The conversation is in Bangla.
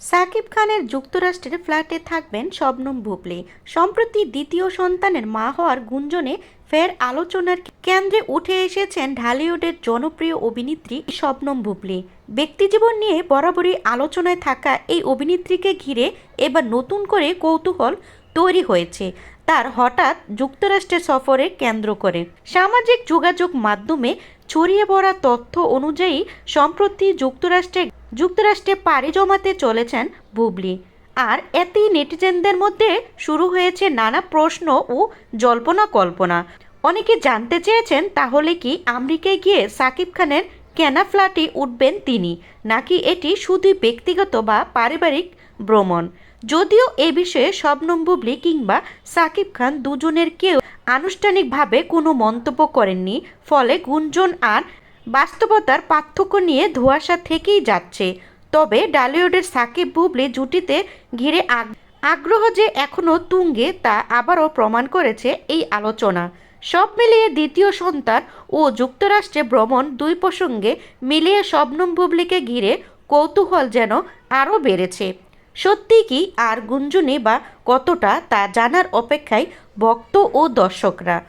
সাকিব খানের যুক্তরাষ্ট্রের ফ্ল্যাটে থাকবেন শবনম ভোপলে সম্প্রতি দ্বিতীয় সন্তানের মা হওয়ার গুঞ্জনে ফের আলোচনার কেন্দ্রে উঠে এসেছেন ঢালিউডের জনপ্রিয় অভিনেত্রী শবনম ভুবলি। ব্যক্তিজীবন নিয়ে বরাবরই আলোচনায় থাকা এই অভিনেত্রীকে ঘিরে এবার নতুন করে কৌতূহল তৈরি হয়েছে। তার হঠাৎ যুক্তরাষ্ট্রে সফরে কেন্দ্র করে। সামাজিক যোগাযোগ মাধ্যমে ছড়িয়ে পড়া তথ্য অনুযায়ী সম্প্রতি যুক্তরাষ্ট্রে যুক্তরাষ্ট্রে পাড়ি জমাতে চলেছেন বুবলি। আর এতেই নেটিজেনদের মধ্যে শুরু হয়েছে নানা প্রশ্ন ও জল্পনা কল্পনা। অনেকে জানতে চেয়েছেন তাহলে কি আমেরিকায় গিয়ে সাকিব খানের কেনা ফ্ল্যাটে উঠবেন তিনি, নাকি এটি শুধুই ব্যক্তিগত বা পারিবারিক ভ্রমণ? যদিও এ বিষয়ে শবনম বুবলি কিংবা সাকিব খান দুজনের কেউ আনুষ্ঠানিকভাবে কোনো মন্তব্য করেননি, ফলে গুঞ্জন আর বাস্তবতার পার্থক্য নিয়ে ধোঁয়াশা থেকেই যাচ্ছে। তবে ডালিউডের সাকিব বুবলি জুটিতে ঘিরে আগ- আগ্রহ যে এখনও তুঙ্গে তা আবারও প্রমাণ করেছে এই আলোচনা। সব মিলিয়ে দ্বিতীয় সন্তান ও যুক্তরাষ্ট্রে ভ্রমণ দুই প্রসঙ্গে মিলিয়ে শবনম বুবলিকে ঘিরে কৌতূহল যেন আরও বেড়েছে। সত্যি কি আর গুঞ্জনে বা কতটা তা জানার অপেক্ষায় ভক্ত ও দর্শকরা?